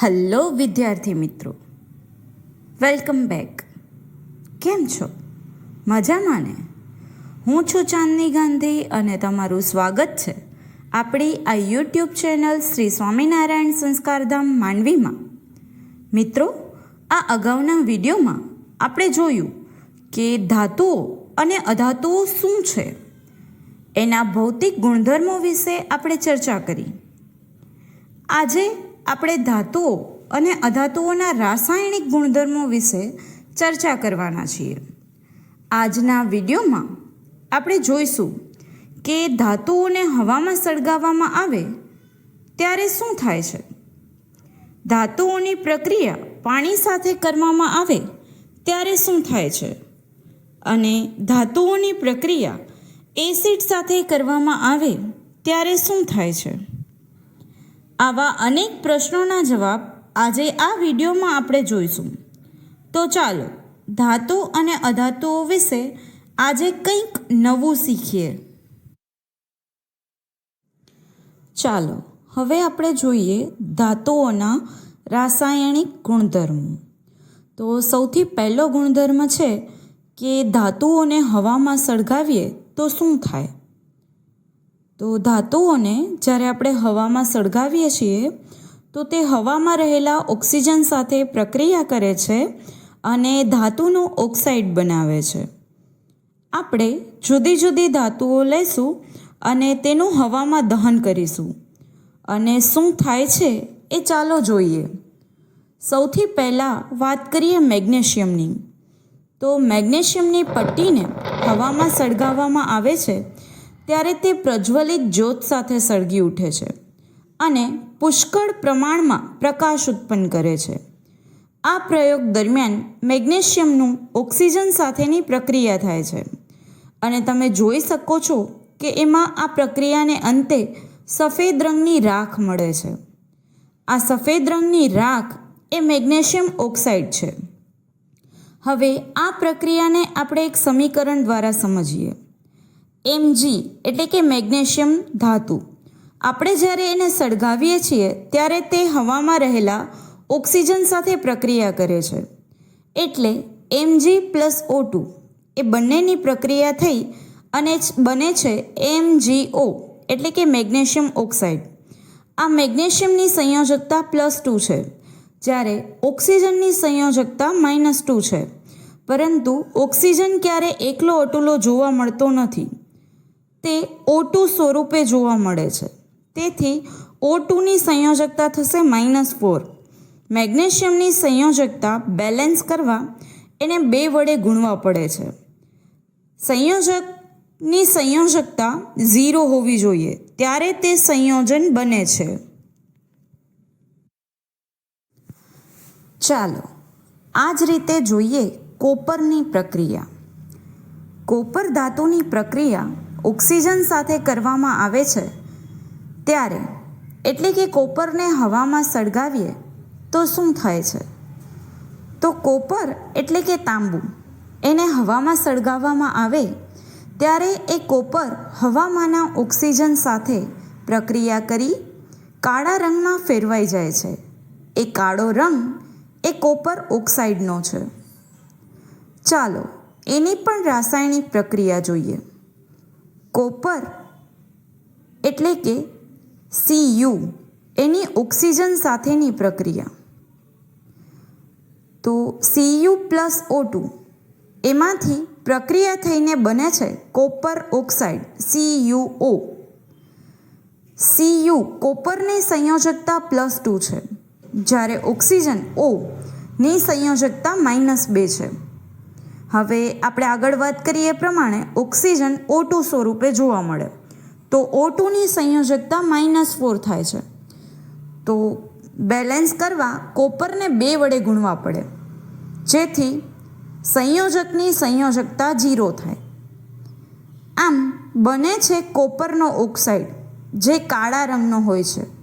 Hello વિદ્યાર્થી મિત્રો. Welcome back કેમ છો? મજામાં ને? હું છું ચાંદની ગાંધી અને તમારું સ્વાગત છે આપણી આ યુટ્યુબ ચેનલ શ્રી સ્વામિનારાયણ સંસ્કારધામ માંડવીમાં. મિત્રો, આ અગાઉના વિડીયોમાં આપણે જોયું કે ધાતુઓ અને અધાતુઓ શું છે? એના ભૌતિક ગુણધર્મો વિશે આપણે ચર્ચા કરી. આજે આપણે ધાતુઓ અને અધાતુઓના રાસાયણિક ગુણધર્મો વિશે ચર્ચા કરવાના છીએ. આજના વિડીયોમાં આપણે જોઈશું કે ધાતુઓને હવામાં સળગાવવામાં આવે ત્યારે શું થાય છે? ધાતુઓની પ્રક્રિયા પાણી સાથે કરવામાં આવે ત્યારે શું થાય છે? અને ધાતુઓની પ્રક્રિયા એસિડ સાથે કરવામાં આવે ત્યારે શું થાય છે? આવા અનેક પ્રશ્નોના જવાબ આજે આ વિડીયોમાં આપણે જોઈશું. તો ચાલો, ધાતુ અને અધાતુઓ વિશે આજે કંઈક નવું શીખીએ. ચાલો, હવે આપણે જોઈએ ધાતુઓના રાસાયણિક ગુણધર્મો. તો સૌથી પહેલો ગુણધર્મ છે કે ધાતુઓને હવામાં સળગાવીએ તો શું થાય? તો ધાતુઓને જ્યારે આપણે હવામાં સળગાવીએ છીએ, તો તે હવામાં રહેલા ઓક્સિજન સાથે પ્રક્રિયા કરે છે અને ધાતુનો ઓક્સાઇડ બનાવે છે. આપણે જુદી જુદી ધાતુઓ લઈશું અને તેનું હવામાં દહન કરીશું. અને શું થાય છે એ ચાલો જોઈએ. સૌથી પહેલાં વાત કરીએ મેગ્નેશિયમની. તો મેગ્નેશિયમની પટ્ટીને હવામાં સળગાવવામાં આવે છે ત્યારે તે પ્રજ્વલિત જ્યોત સાથે સળગી ઉઠે છે અને પુષ્કળ પ્રમાણમાં પ્રકાશ ઉત્પન્ન કરે છે. આ પ્રયોગ દરમિયાન મેગ્નેશિયમનું ઓક્સિજન સાથેની પ્રક્રિયા થાય છે. અને તમે જોઈ શકો છો કે એમાં આ પ્રક્રિયાને અંતે સફેદ રંગની રાખ મળે છે. આ સફેદ રંગની રાખ એ મેગ્નેશિયમ ઓક્સાઇડ છે. હવે આ પ્રક્રિયાને આપણે એક સમીકરણ દ્વારા સમજીએ. એમજી એટલે કે મેગ્નેશિયમ ધાતુ. આપણે જ્યારે એને સળગાવીએ છીએ, ત્યારે તે હવામાં રહેલા ઓક્સિજન સાથે પ્રક્રિયા કરે છે. એટલે એમજી પ્લસ ઓ ટુ એ બંનેની પ્રક્રિયા થઈ અને બને છે એમજીઓ એટલે કે મેગ્નેશિયમ ઓક્સાઇડ. આ મેગ્નેશિયમની સંયોજકતા પ્લસ ટુ છે, જ્યારે ઓક્સિજનની સંયોજકતા માઇનસ ટુ છે. પરંતુ ઓક્સિજન ક્યારે એકલો અટુલો જોવા મળતો નથી. તે ઓ ટુ સ્વરૂપે જોવા મળે છે. તેથી ઓ ટુની સંયોજકતા થશે માઇનસ ફોર મેગ્નેશિયમની સંયોજકતા બેલેન્સ કરવા એને બે વડે ગુણવા પડે છે. સંયોજકની સંયોજકતા ઝીરો હોવી જોઈએ. ત્યારે તે સંયોજન બને છે. ચાલો આ જ રીતે જોઈએ કોપરની પ્રક્રિયા. કોપર ધાતુની પ્રક્રિયા ઓક્સિજન સાથે કરવામાં આવે છે. ત્યારે એટલે કે કોપરને હવામાં સળગાવીએ, તો શું થાય છે? તો કોપર એટલે કે તાંબુ, એને હવામાં સળગાવવામાં આવે ત્યારે એ કોપર હવામાંના ઓક્સિજન સાથે પ્રક્રિયા કરી કાળા રંગમાં ફેરવાઈ જાય છે. એ કાળો રંગ એ કોપર ઓક્સાઇડનો છે. ચાલો, એની પણ રાસાયણિક પ્રક્રિયા જોઈએ. કોપર એટલે કે સીયુ એની ઓક્સિજન સાથેની પ્રક્રિયા. તો સીયુ પ્લસ ઓ ટુ એમાંથી પ્રક્રિયા થઈને બને છે copper oxide C U O C U કોપરની સંયોજકતા પ્લસ ટુ છે. જ્યારે ઓક્સિજન ઓ ની સંયોજકતા માઇનસ બે છે. હવે આપણે આગળ વાત કરીએ પ્રમાણે ઓક્સિજન ઓ ટુ સ્વરૂપે જોવા મળે. તો ઓ ટુની સંયોજકતા માઇનસ ફોર થાય છે. તો બેલેન્સ કરવા કોપરને બે વડે ગુણવા પડે. જેથી સંયોજકની સંયોજકતા જીરો થાય. આમ બને છે કોપરનો ઓક્સાઇડ જે કાળા રંગનો હોય છે.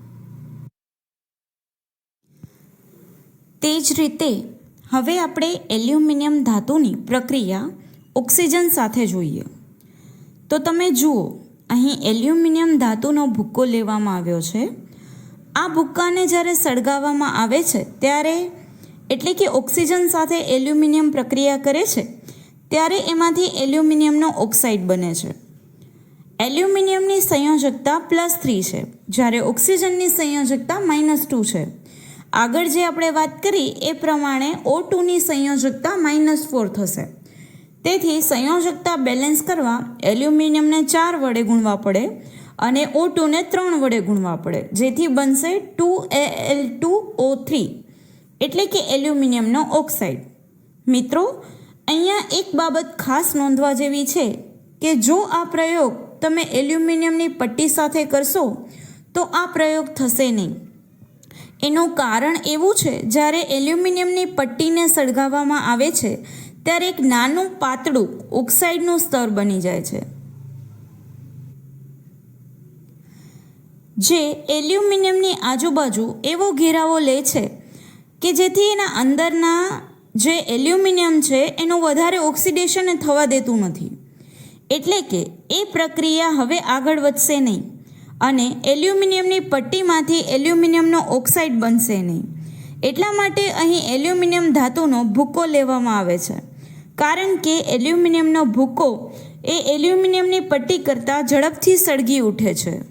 તે જ રીતે હવે આપણે એલ્યુમિનિયમ ધાતુની પ્રક્રિયા ઓક્સિજન સાથે જોઈએ. તો તમે જુઓ, અહીં એલ્યુમિનિયમ ધાતુનો ભૂક્કો લેવામાં આવ્યો છે. આ ભૂક્કાને જ્યારે સળગાવવામાં આવે છે, ત્યારે એટલે કે ઓક્સિજન સાથે એલ્યુમિનિયમ પ્રક્રિયા કરે છે, ત્યારે એમાંથી એલ્યુમિનિયમનો ઓક્સાઇડ બને છે. એલ્યુમિનિયમની સંયોજકતા પ્લસ થ્રી છે, જ્યારે ઓક્સિજનની સંયોજકતા માઇનસ ટુ છે. આગળ જે આપણે વાત કરી, એ પ્રમાણે ઓ ટુની સંયોજકતા માઇનસ ફોર થશે. તેથી સંયોજકતા બેલેન્સ કરવા એલ્યુમિનિયમને ચાર વડે ગુણવા પડે અને ઓ ટુને ત્રણ વડે ગુણવા પડે. જેથી બનશે two A L two O three એટલે કે એલ્યુમિનિયમનો ઓક્સાઇડ મિત્રો, અહીંયા એક બાબત ખાસ નોંધવા જેવી છે કે જો આ પ્રયોગ તમે એલ્યુમિનિયમની પટ્ટી સાથે કરશો, તો આ પ્રયોગ થશે નહીં. એનું કારણ એવું છે, જ્યારે એલ્યુમિનિયમની પટ્ટીને સળગાવવામાં આવે છે, ત્યારે એક નાનું પાતળું ઓક્સાઇડનું સ્તર બની જાય છે. જે એલ્યુમિનિયમની આજુબાજુ એવો ઘેરાવો લે છે કે જેથી એના અંદરના જે એલ્યુમિનિયમ છે, એનું વધારે ઓક્સિડેશન થવા દેતું નથી. એટલે કે એ પ્રક્રિયા હવે આગળ વધશે નહીં. અને એલ્યુમિનિયમની પટ્ટીમાંથી એલ્યુમિનિયમનો ઓક્સાઇડ બનશે નહીં. એટલા માટે અહીં એલ્યુમિનિયમ ધાતુનો ભૂકો લેવામાં આવે છે. કારણ કે એલ્યુમિનિયમનો ભૂકો એ એલ્યુમિનિયમની પટ્ટી કરતાં ઝડપથી સળગી ઉઠે છે.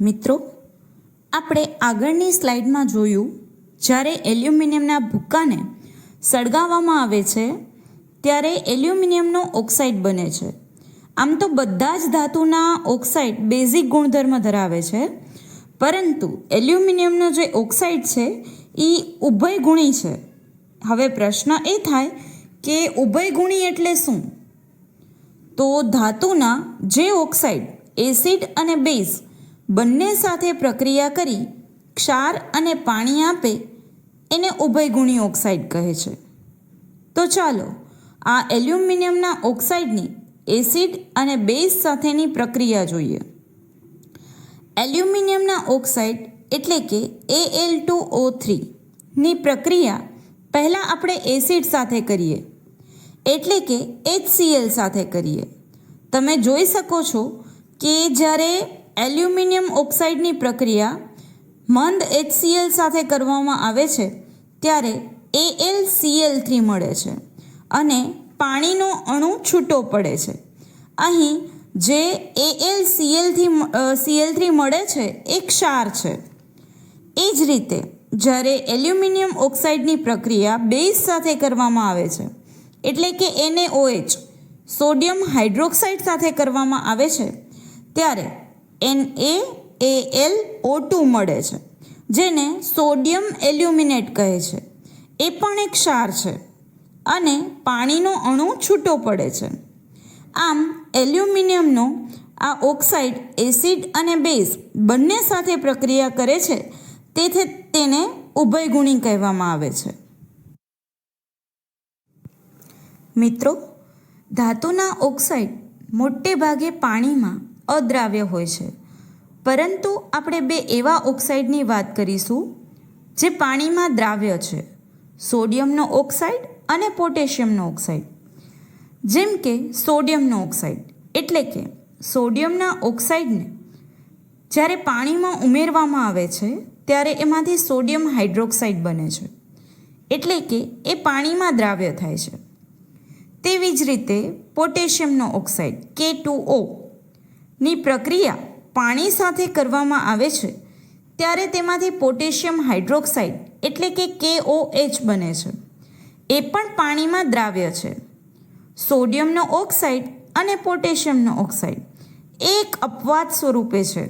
મિત્રો, આપણે આગળની સ્લાઇડમાં જોયું, જ્યારે એલ્યુમિનિયમના ભૂક્કાને સળગાવવામાં આવે છે, ત્યારે એલ્યુમિનિયમનો ઓક્સાઇડ બને છે. આમ તો બધા જ ધાતુના ઓક્સાઇડ બેઝિક ગુણધર્મ ધરાવે છે, પરંતુ એલ્યુમિનિયમનો જે ઓક્સાઇડ છે એ ઉભયગુણી છે. હવે પ્રશ્ન એ થાય કે ઉભયગુણી એટલે શું? તો ધાતુના જે ઓક્સાઇડ, એસિડ અને બેઝ બંને સાથે પ્રક્રિયા કરી ક્ષાર અને પાણી આપે, એને ઉભયગુણી ઓક્સાઇડ કહે છે. તો ચાલો, આ એલ્યુમિનિયમના ઓક્સાઇડની એસિડ અને બેઝ સાથેની પ્રક્રિયા જોઈએ. એલ્યુમિનિયમના ઓક્સાઇડ એટલે કે એલ ટુ ઓ થ્રીની પ્રક્રિયા પહેલાં આપણે એસિડ સાથે કરીએ, એટલે કે HCl સાથે કરીએ. તમે જોઈ શકો છો કે જ્યારે એલ્યુમિનિયમ ઓક્સાઇડની પ્રક્રિયા મંદ HCl સાથે કરવામાં આવે છે, ત્યારે AlCl થ્રી મળે છે અને પાણીનો અણુ છૂટો પડે છે. અહીં જે એએલ સીએલથી સીએલ થ્રી મળે છે, એ ક્ષાર છે. એ જ રીતે જ્યારે એલ્યુમિનિયમ ઓક્સાઇડની પ્રક્રિયા બેઝ સાથે કરવામાં આવે છે, એટલે કે એને ઓએચ સોડિયમ હાઇડ્રોક્સાઇડ સાથે કરવામાં આવે છે, ત્યારે N A L O two મળે છે, જેને સોડિયમ એલ્યુમિનેટ કહે છે. એ પણ એક ક્ષાર છે. અને પાણીનો અણુ છૂટો પડે છે. આમ, એલ્યુમિનિયમનો આ ઓક્સાઇડ, એસિડ અને બેઝ બંને સાથે પ્રક્રિયા કરે છે, તેથી તેને ઉભયગુણી કહેવામાં આવે છે. મિત્રો, ધાતુના ઓક્સાઇડ મોટે ભાગે પાણીમાં અદ્રાવ્ય હોય છે. પરંતુ આપણે બે એવા ઓક્સાઇડની વાત કરીશું જે પાણીમાં દ્રાવ્ય છે. સોડિયમનો ઓક્સાઇડ અને પોટેશિયમનો ઓક્સાઇડ. જેમ કે સોડિયમનો ઓક્સાઇડ. એટલે કે સોડિયમના ઓક્સાઇડને જ્યારે પાણીમાં ઉમેરવામાં આવે છે, ત્યારે એમાંથી સોડિયમ હાઇડ્રોક્સાઇડ બને છે. એટલે કે એ પાણીમાં દ્રાવ્ય થાય છે. તેવી જ રીતે પોટેશિયમનો ઓક્સાઇડ કે ટુ ની પ્રક્રિયા પાણી સાથે કરવામાં આવે છે, ત્યારે તેમાંથી પોટેશિયમ હાઇડ્રોક્સાઇડ, એટલે કે KOH બને છે. એ પણ પાણીમાં દ્રાવ્ય છે. સોડિયમનો ઓક્સાઇડ અને પોટેશિયમનો ઓક્સાઇડ એક અપવાદ સ્વરૂપે છે.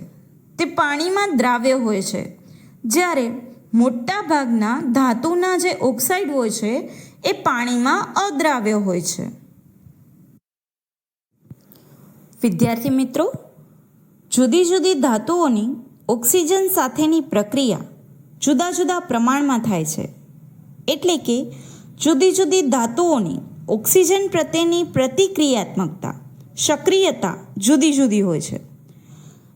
તે પાણીમાં દ્રાવ્ય હોય છે. જ્યારે મોટા ભાગના ધાતુના જે ઓક્સાઇડ હોય છે, એ પાણીમાં અદ્રાવ્ય હોય છે. વિદ્યાર્થી મિત્રો, જુદી જુદી ધાતુઓની ઓક્સિજન સાથેની પ્રક્રિયા જુદા જુદા પ્રમાણમાં થાય છે. એટલે કે જુદી જુદી ધાતુઓની ઓક્સિજન પ્રત્યેની પ્રતિક્રિયાત્મકતા, સક્રિયતા જુદી જુદી હોય છે.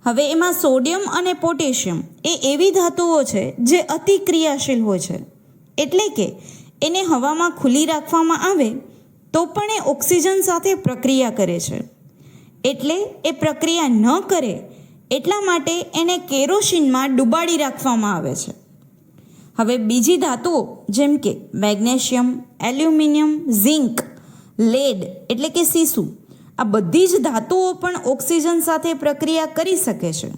હવે એમાં સોડિયમ અને પોટેશિયમ એ એવી ધાતુઓ છે જે અતિક્રિયાશીલ હોય છે. એટલે કે એને હવામાં ખુલ્લી રાખવામાં આવે તો પણ એ ઓક્સિજન સાથે પ્રક્રિયા કરે છે. એટલે એ પ્રક્રિયા ન કરે એટલા માટે એને કેરોસીનમાં ડુબાડી રાખવામાં આવે છે. હવે બીજી ધાતુઓ, જેમ કે મેગ્નેશિયમ, એલ્યુમિનિયમ, ઝિંક, લેડ એટલે કે સીસુ, આ બધી જ ધાતુઓ પણ ઓક્સિજન સાથે પ્રક્રિયા કરી શકે છે.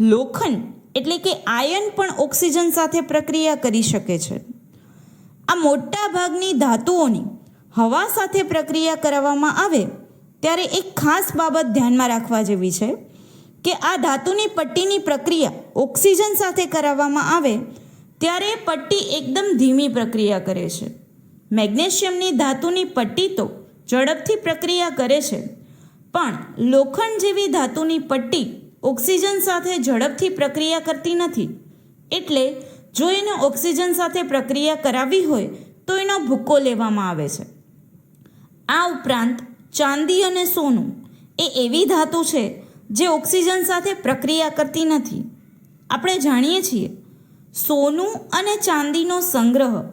લોખંડ એટલે કે આયન પણ ઓક્સિજન સાથે પ્રક્રિયા કરી શકે છે. આ મોટા ભાગની ધાતુઓની હવા સાથે પ્રક્રિયા કરાવવામાં આવે ત્યારે એક ખાસ બાબત ધ્યાનમાં રાખવા જેવી છે કે આ ધાતુની પટ્ટીની પ્રક્રિયા ઓક્સિજન સાથે કરાવવામાં આવે ત્યારે પટ્ટી એકદમ ધીમી પ્રક્રિયા કરે છે. મેગ્નેશિયમની ધાતુની પટ્ટી તો ઝડપથી પ્રક્રિયા કરે છે, પણ લોખંડ જેવી ધાતુની પટ્ટી ઓક્સિજન સાથે ઝડપથી પ્રક્રિયા કરતી નથી. એટલે જો એને ઓક્સિજન સાથે પ્રક્રિયા કરાવવી હોય, તો એનો ભૂક્કો લેવામાં આવે છે. આ ઉપરાંત ચાંદી અને સોનું એ એવી ધાતુ છે, જે ઓક્સિજન સાથે પ્રક્રિયા કરતી નથી. આપણે જાણીએ છીએ સોનું અને ચાંદીનો સંગ્રહ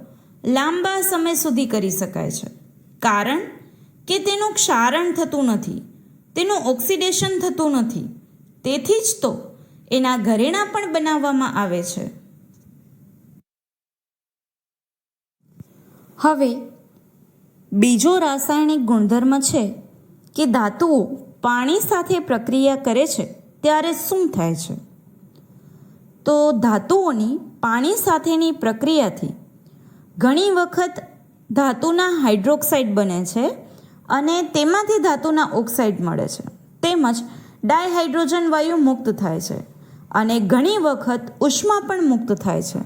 લાંબા સમય સુધી કરી શકાય છે. કારણ કે તેનું ક્ષારણ થતું નથી, તેનું ઓક્સિડેશન થતું નથી, તેથી જ તો એના ઘરેણાં પણ બનાવવામાં આવે છે. હવે, બીજો રાસાયણિક ગુણધર્મ છે કે ધાતુઓ પાણી સાથે પ્રક્રિયા કરે છે, ત્યારે શું થાય છે? તો ધાતુઓની પાણી સાથેની પ્રક્રિયાથી ઘણી વખત ધાતુના હાઇડ્રોક્સાઇડ બને છે અને તેમાંથી ધાતુના ઓક્સાઇડ મળે છે. તેમજ ડાયહાઇડ્રોજન વાયુ મુક્ત થાય છે અને ઘણી વખત ઉષ્મા પણ મુક્ત થાય છે.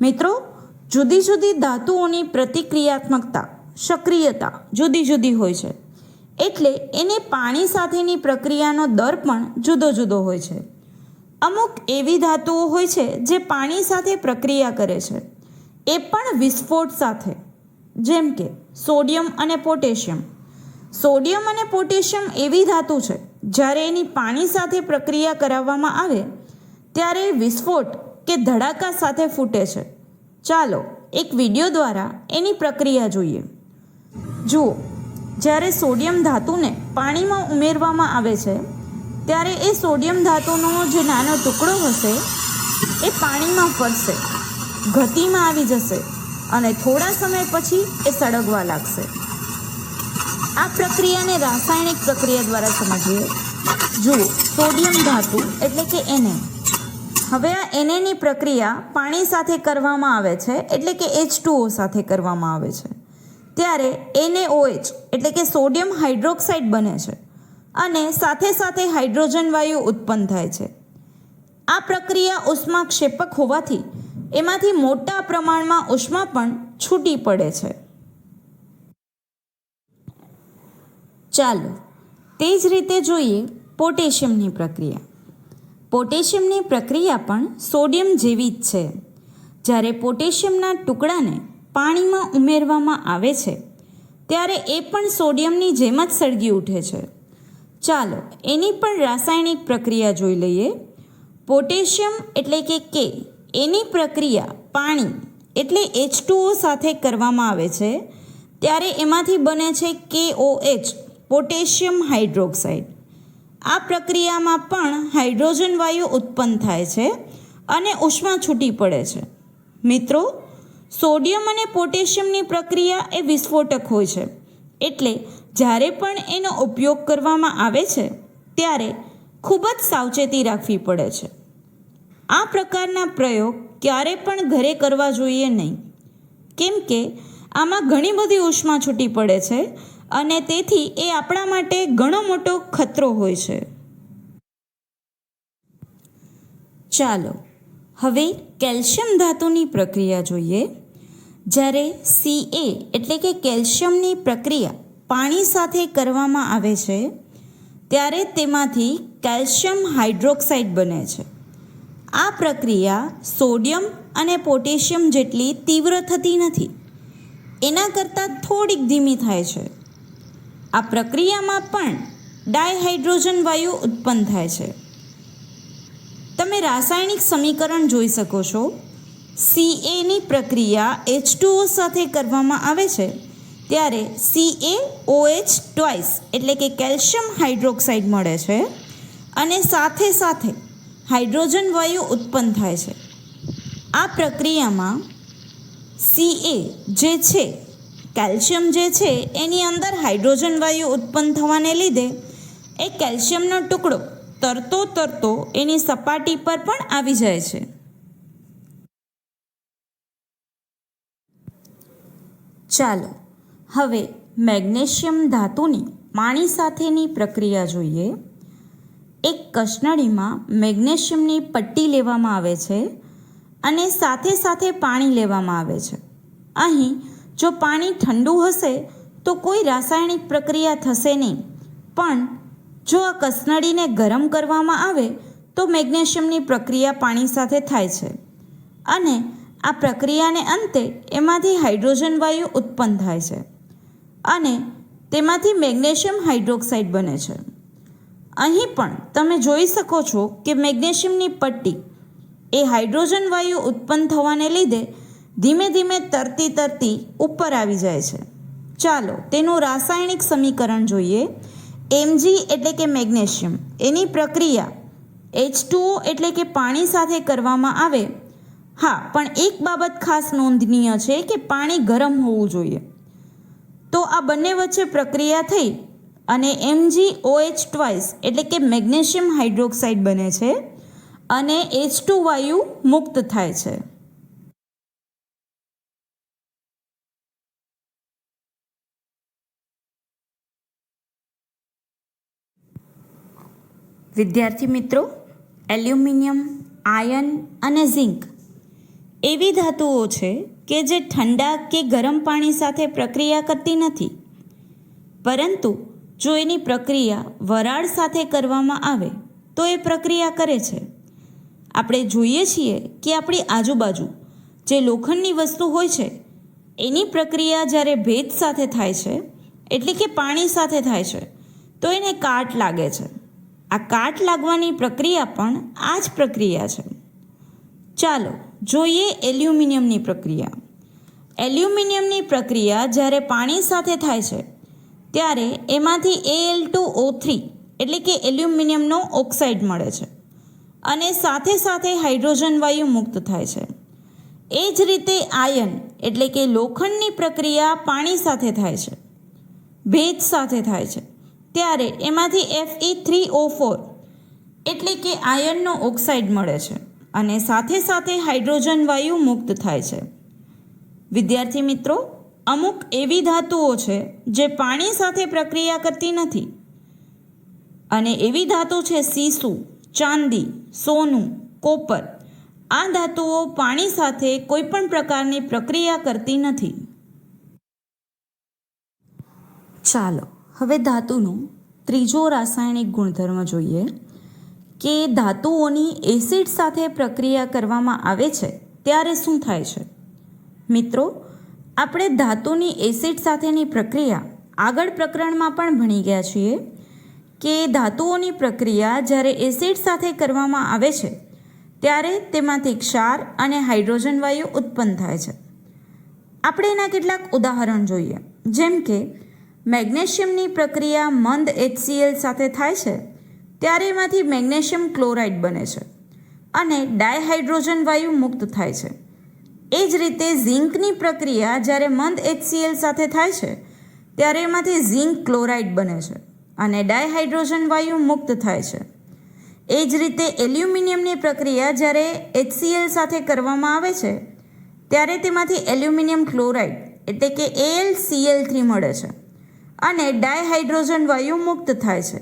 મિત્રો, જુદી જુદી ધાતુઓની પ્રતિક્રિયાત્મકતા, સક્રિયતા જુદી જુદી હોય છે. એટલે એને પાણી સાથેની પ્રક્રિયાનો દર પણ જુદો જુદો હોય છે. અમુક એવી ધાતુઓ હોય છે જે પાણી સાથે પ્રક્રિયા કરે છે. એ પણ વિસ્ફોટ સાથે. જેમ કે સોડિયમ અને પોટેશિયમ. સોડિયમ અને પોટેશિયમ એવી ધાતુ છે, જ્યારે એની પાણી સાથે પ્રક્રિયા કરાવવામાં આવે, ત્યારે વિસ્ફોટ કે ધડાકા સાથે ફૂટે છે. ચાલો એક વીડિયો દ્વારા એની પ્રક્રિયા જોઈએ. જુઓ, જ્યારે સોડિયમ ધાતુને પાણીમાં ઉમેરવામાં આવે છે ત્યારે એ સોડિયમ ધાતુનો જે નાનો ટુકડો હશે, એ પાણીમાં ફરશે, ગતિમાં આવી જશે અને થોડા સમય પછી એ સળગવા લાગશે. આ પ્રક્રિયાને રાસાયણિક પ્રક્રિયા દ્વારા સમજીએ. જુઓ, સોડિયમ ધાતુ એટલે કે એને. હવે આ એનેની પ્રક્રિયા પાણી સાથે કરવામાં આવે છે, એટલે કે એચ ટુઓ સાથે કરવામાં આવે છે. ત્યારે NaOH એટલે કે સોડિયમ હાઇડ્રોક્સાઇડ બને છે. અને સાથે સાથે હાઇડ્રોજન વાયુ ઉત્પન્ન થાય છે. આ પ્રક્રિયા ઉષ્માક્ષેપક હોવાથી એમાંથી મોટા પ્રમાણમાં ઉષ્મા પણ છૂટી પડે છે. ચાલો, તે જ રીતે જોઈએ પોટેશિયમની પ્રક્રિયા. પોટેશિયમની પ્રક્રિયા પણ સોડિયમ જેવી જ છે. જ્યારે પોટેશિયમના ટુકડાને પાણીમાં ઉમેરવામાં આવે છે, ત્યારે એ પણ સોડિયમની જેમ જ સળગી ઉઠે છે. ચાલો, એની પણ રાસાયણિક પ્રક્રિયા જોઈ લઈએ. પોટેશિયમ એટલે કે કે એની પ્રક્રિયા પાણી એટલે એચ ટુઓ સાથે કરવામાં આવે છે. ત્યારે એમાંથી બને છે કે એચ પોટેશિયમ હાઇડ્રોક્સાઇડ. આ પ્રક્રિયામાં પણ હાઇડ્રોજન વાયુ ઉત્પન્ન થાય છે અને ઉષ્મા છૂટી પડે છે. મિત્રો, સોડિયમ અને પોટેશિયમની પ્રક્રિયા એ વિસ્ફોટક હોય છે. એટલે જ્યારે પણ એનો ઉપયોગ કરવામાં આવે છે, ત્યારે ખૂબ જ સાવચેતી રાખવી પડે છે. આ પ્રકારના પ્રયોગ ક્યારે પણ ઘરે કરવા જોઈએ નહીં. કેમ કે આમાં ઘણી બધી ઉષ્મા છૂટી પડે છે અને તેથી એ આપણા માટે ઘણો મોટો ખતરો હોય છે. ચાલો, હવે કેલ્શિયમ ધાતુની પ્રક્રિયા જોઈએ. જ્યારે સીએ એટલે કે કેલ્શિયમની પ્રક્રિયા પાણી સાથે કરવામાં આવે છે, ત્યારે તેમાંથી કેલ્શિયમ હાઇડ્રોક્સાઇડ બને છે. આ પ્રક્રિયા સોડિયમ અને પોટેશિયમ જેટલી તીવ્ર થતી નથી, એના કરતાં થોડીક ધીમી થાય છે. આ પ્રક્રિયામાં પણ ડાયહાઇડ્રોજન વાયુ ઉત્પન્ન થાય છે. તમે રાસાયણિક સમીકરણ જોઈ શકો છો. સીએની પ્રક્રિયા એચ સાથે કરવામાં આવે છે. ત્યારે સીએ ઓએચ ટ્વાઇસ એટલે કે કેલ્શિયમ હાઇડ્રોક્સાઇડ મળે છે અને સાથે સાથે હાઇડ્રોજન વાયુ ઉત્પન્ન થાય છે. આ પ્રક્રિયામાં સી એ જે છે, કેલ્શિયમ જે છે, એની અંદર હાઇડ્રોજન વાયુ ઉત્પન્ન થવાને લીધે એ કેલ્શિયમનો ટુકડો તરતો તરતો એની સપાટી પર પણ આવી જાય છે. ચાલો હવે મેગ્નેશિયમ ધાતુની પાણી સાથેની પ્રક્રિયા જોઈએ. એક કસનળીમાં મેગ્નેશિયમની પટ્ટી લેવામાં આવે છે અને સાથે સાથે પાણી લેવામાં આવે છે. અહીં જો પાણી ઠંડુ હશે તો કોઈ રાસાયણિક પ્રક્રિયા થશે નહીં. પણ જો આ કસનળીને ગરમ કરવામાં આવે તો મેગ્નેશિયમની પ્રક્રિયા પાણી સાથે થાય છે અને આ પ્રક્રિયાને અંતે એમાંથી હાઇડ્રોજન વાયુ ઉત્પન્ન થાય છે. અને તેમાંથી મેગ્નેશિયમ હાઇડ્રોક્સાઇડ બને છે. અહીં પણ તમે જોઈ શકો છો કે મેગ્નેશિયમની પટ્ટી એ હાઇડ્રોજન વાયુ ઉત્પન્ન થવાને લીધે ધીમે ધીમે તરતી તરતી ઉપર આવી જાય છે. ચાલો તેનું રાસાયણિક સમીકરણ જોઈએ. એમજી એટલે કે મેગ્નેશિયમ. એની પ્રક્રિયા એચ એટલે કે પાણી સાથે કરવામાં આવે. હા, પણ એક બાબત ખાસ નોંધનીય છે કે પાણી ગરમ હોવું જોઈએ. તો આ બંને વચ્ચે પ્રક્રિયા થઈ અને એમજી ઓએચ ટ્વાઇસ એટલે કે મેગ્નેશિયમ હાઇડ્રોક્સાઇડ બને છે અને એચ ટુ વાયુ મુક્ત થાય છે. વિદ્યાર્થી મિત્રો, એલ્યુમિનિયમ, આયન અને ઝિંક એવી ધાતુઓ છે કે જે ઠંડા કે ગરમ પાણી સાથે પ્રક્રિયા કરતી નથી. પરંતુ જો એની પ્રક્રિયા વરાળ સાથે કરવામાં આવે, તો એ પ્રક્રિયા કરે છે. આપણે જોઈએ છીએ કે આપણી આજુબાજુ જે લોખંડની વસ્તુ હોય છે, એની પ્રક્રિયા જ્યારે ભેજ સાથે થાય છે, એટલે કે પાણી સાથે થાય છે, તો એને કાટ લાગે છે. આ કાટ લાગવાની પ્રક્રિયા પણ આ જ પ્રક્રિયા છે. ચાલો જોઈએ એલ્યુમિનિયમની પ્રક્રિયા. એલ્યુમિનિયમની પ્રક્રિયા જ્યારે પાણી સાથે થાય છે, ત્યારે એમાંથી એએલ ટુ ઓ થ્રી એટલે કે એલ્યુમિનિયમનો ઓક્સાઇડ મળે છે અને સાથે સાથે હાઇડ્રોજન વાયુ મુક્ત થાય છે. એ જ રીતે આયન, એટલે કે લોખંડની પ્રક્રિયા પાણી સાથે થાય છે, ભેજ સાથે થાય છે. ત્યારે એમાંથી F F E three O four એટલે કે આયનનો ઓક્સાઇડ મળે છે અને સાથે સાથે હાઇડ્રોજન વાયુ મુક્ત થાય છે. વિદ્યાર્થી મિત્રો, અમુક એવી ધાતુઓ છે જે પાણી સાથે પ્રક્રિયા કરતી નથી. અને એવી ધાતુ છે સીસુ, ચાંદી, સોનું, કોપર. આ ધાતુઓ પાણી સાથે કોઈપણ પ્રકારની પ્રક્રિયા કરતી નથી. ચાલો, હવે ધાતુનો ત્રીજો રાસાયણિક ગુણધર્મ જોઈએ, કે ધાતુઓની એસિડ સાથે પ્રક્રિયા કરવામાં આવે છે, ત્યારે શું થાય છે? મિત્રો, આપણે ધાતુની એસિડ સાથેની પ્રક્રિયા આગળ પ્રકરણમાં પણ ભણી ગયા છીએ કે ધાતુઓની પ્રક્રિયા જ્યારે એસિડ સાથે કરવામાં આવે છે, ત્યારે તેમાંથી ક્ષાર અને હાઇડ્રોજન વાયુ ઉત્પન્ન થાય છે. આપણે એના કેટલાક ઉદાહરણ જોઈએ. જેમ કે, મેગ્નેશિયમની પ્રક્રિયા મંદ એચસીએલ સાથે થાય છે, ત્યારે એમાંથી મેગ્નેશિયમ ક્લોરાઇડ બને છે અને ડાયહાઇડ્રોજન વાયુ મુક્ત થાય છે. એ જ રીતે ઝિંકની પ્રક્રિયા જ્યારે મંદ એચસીએલ સાથે થાય છે, ત્યારે એમાંથી ઝિંક ક્લોરાઇડ બને છે અને ડાયહાઇડ્રોજન વાયુ મુક્ત થાય છે. એ જ રીતે એલ્યુમિનિયમની પ્રક્રિયા જ્યારે એચસીએલ સાથે કરવામાં આવે છે, ત્યારે તેમાંથી એલ્યુમિનિયમ ક્લોરાઇડ એટલે કે એલ સીએલ થ્રી મળે છે અને ડાયહાઇડ્રોજન વાયુ મુક્ત થાય છે.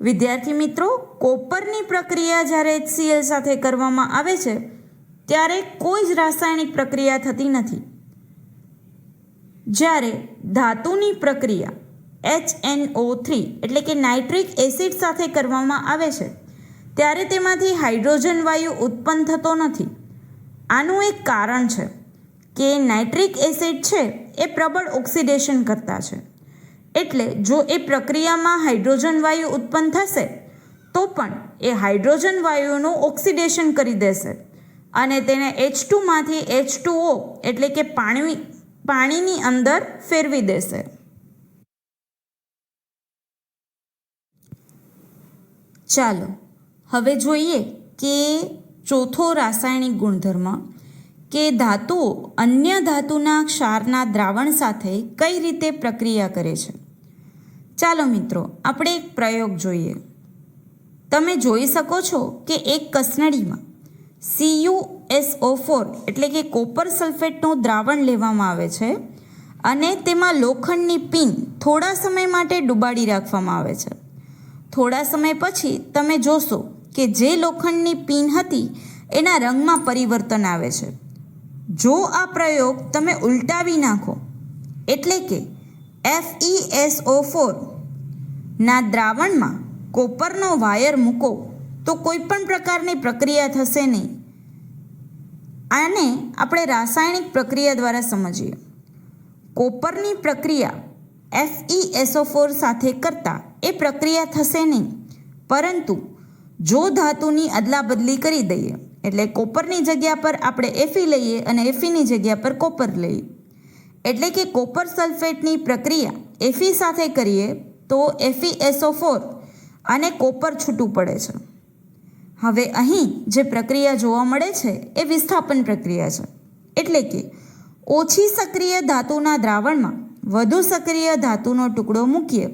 વિદ્યાર્થી મિત્રો, કોપરની પ્રક્રિયા જ્યારે એચસીએલ સાથે કરવામાં આવે છે ત્યારે કોઈ જ રાસાયણિક પ્રક્રિયા થતી નથી. જ્યારે ધાતુની પ્રક્રિયા એચ એન ઓ થ્રી એટલે કે નાઇટ્રિક એસિડ સાથે કરવામાં આવે છે, ત્યારે તેમાંથી હાઇડ્રોજન વાયુ ઉત્પન્ન થતો નથી. આનું એક કારણ છે કે નાઇટ્રિક એસિડ છે એ પ્રબળ ઓક્સિડેશન કરતા છે. એટલે જો એ પ્રક્રિયામાં હાઇડ્રોજન વાયુ ઉત્પન્ન થશે, તો પણ એ હાઇડ્રોજન વાયુનું ઓક્સિડેશન કરી દેશે. અને તેને એચ ટુમાંથી એચ ટુ ઓ એટલે કે પાણી, પાણીની અંદર ફેરવી દેશે. ચાલો, હવે જોઈએ કે ચોથો રાસાયણિક ગુણધર્મ કે ધાતુઓ અન્ય ધાતુના ક્ષારના દ્રાવણ સાથે કઈ રીતે પ્રક્રિયા કરે છે. ચાલો મિત્રો, આપણે એક પ્રયોગ જોઈએ. તમે જોઈ શકો છો કે એક કસનળીમાં સીયુએસઓ ફોર એટલે કે કોપર સલ્ફેટનું દ્રાવણ લેવામાં આવે છે અને તેમાં લોખંડની પિન થોડા સમય માટે ડુબાડી રાખવામાં આવે છે. થોડા સમય પછી તમે જોશો કે જે લોખંડની પિન હતી એના રંગમાં પરિવર્તન આવે છે. જો આ પ્રયોગ તમે ઉલટાવી નાખો, એટલે કે એફઈએસઓ ફોર ના દ્રાવણમાં કોપરનો વાયર મૂકો તો કોઈ પણ પ્રકારની પ્રક્રિયા થશે નહીં. આને આપણે રાસાયણિક પ્રક્રિયા દ્વારા સમજીએ. કોપરની પ્રક્રિયા એફઈએસઓ ફોર સાથે કરતાં એ પ્રક્રિયા થશે નહીં. પરંતુ જો ધાતુની અદલાબદલી કરી દઈએ, એટલે કોપરની જગ્યા પર આપણે એફી લઈએ અને એફીની જગ્યા પર કોપર લઈએ. એટલે કે કોપર સલ્ફેટની પ્રક્રિયા એફી સાથે કરીએ તો એફીએસઓ ફોર અને કોપર છૂટું પડે છે. હવે અહીં જે પ્રક્રિયા જોવા મળે છે, એ વિસ્થાપન પ્રક્રિયા છે. એટલે કે, ઓછી સક્રિય ધાતુના દ્રાવણમાં વધુ સક્રિય ધાતુનો ટુકડો મૂકીએ,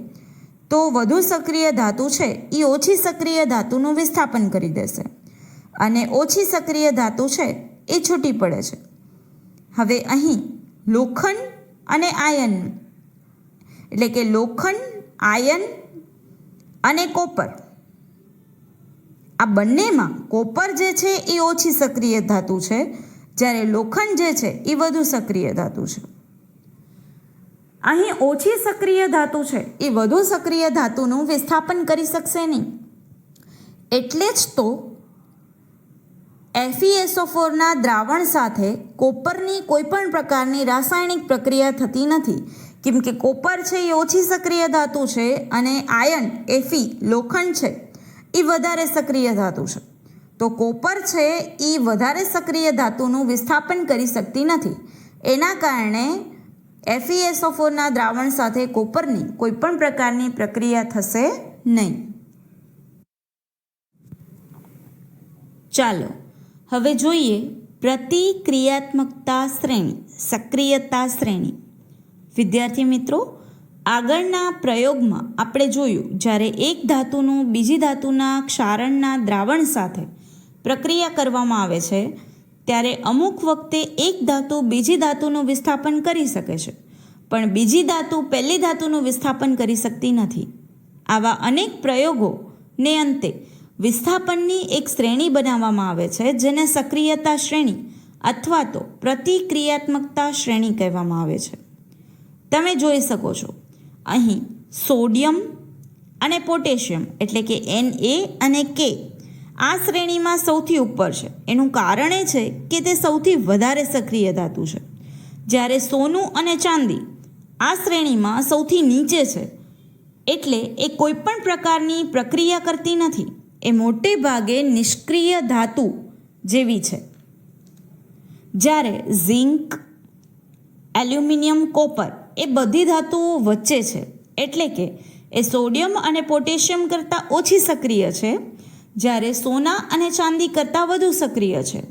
તો વધુ સક્રિય ધાતુ છે એ ઓછી સક્રિય ધાતુનું વિસ્થાપન કરી દેશે. અને ઓછી સક્રિય ધાતુ છે એ છૂટી પડે છે. હવે અહીં લોખંડ અને આયન, એટલે કે લોખંડ, આયન અને કોપર આ બંનેમાં કોપર જે છે એ ઓછી સક્રિય ધાતુ છે, જ્યારે લોખંડ જે છે એ વધુ સક્રિય ધાતુ છે. અહીં ઓછી સક્રિય ધાતુ છે, એ વધુ સક્રિય ધાતુનું વિસ્થાપન કરી શકશે નહીં. એટલે જ તો એફઈએસઓ ફોરના દ્રાવણ સાથે કોપરની કોઈપણ પ્રકારની રાસાયણિક પ્રક્રિયા થતી નથી. કેમ કે કોપર છે એ ઓછી સક્રિય ધાતુ છે અને આયન એફી લોખંડ છે. એ વધારે સક્રિય ધાતુ છે. તો કોપર છે, એ વધારે સક્રિય ધાતુનું વિસ્થાપન કરી શકતી નથી. એના કારણે એફઈએસઓફોરના દ્રાવણ સાથે કોપરની કોઈપણ પ્રકારની પ્રક્રિયા થશે નહીં. ચાલો, હવે જોઈએ પ્રતિક્રિયાત્મકતા શ્રેણી, સક્રિયતા શ્રેણી. વિદ્યાર્થી મિત્રો આગળના પ્રયોગમાં આપણે જોયું, જ્યારે એક ધાતુનું બીજી ધાતુના ક્ષારણના દ્રાવણ સાથે પ્રક્રિયા કરવામાં આવે છે, ત્યારે અમુક વખતે એક ધાતુ બીજી ધાતુનું વિસ્થાપન કરી શકે છે, પણ બીજી ધાતુ પહેલી ધાતુનું વિસ્થાપન કરી શકતી નથી. આવા અનેક પ્રયોગોને અંતે વિસ્થાપનની એક શ્રેણી બનાવવામાં આવે છે, જેને સક્રિયતા શ્રેણી અથવા તો પ્રતિક્રિયાત્મકતા શ્રેણી કહેવામાં આવે છે. તમે જોઈ શકો છો અહીં સોડિયમ અને પોટેશિયમ એટલે કે એન એ અને કે આ શ્રેણીમાં સૌથી ઉપર છે. એનું કારણ એ છે કે તે સૌથી વધારે સક્રિય ધાતુ છે. જ્યારે સોનું અને ચાંદી આ શ્રેણીમાં સૌથી નીચે છે, એટલે એ કોઈપણ પ્રકારની પ્રક્રિયા કરતી નથી. એ મોટે ભાગે નિષ્ક્રિય ધાતુ જેવી છે. જ્યારે ઝિંક, એલ્યુમિનિયમ, કોપર એ બધી ધાતુઓ વચ્ચે છે. એટલે કે એ સોડિયમ અને પોટેશિયમ કરતાં ઓછી સક્રિય છે, જ્યારે સોના અને ચાંદી કરતાં વધુ સક્રિય છે.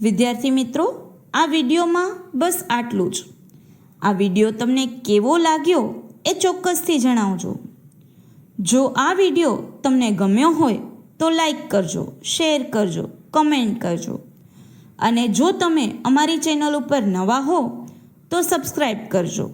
વિદ્યાર્થી મિત્રો, આ વિડીયોમાં બસ આટલું જ. આ વીડિયો તમને કેવો લાગ્યો એ ચોક્કસથી જણાવજો. જો આ વીડિયો તમને ગમ્યો હોય તો લાઈક કરજો, શેર કરજો, કમેન્ટ કરજો. અને જો તમે અમારી ચેનલ ઉપર નવા હો તો સબસ્ક્રાઈબ કરજો.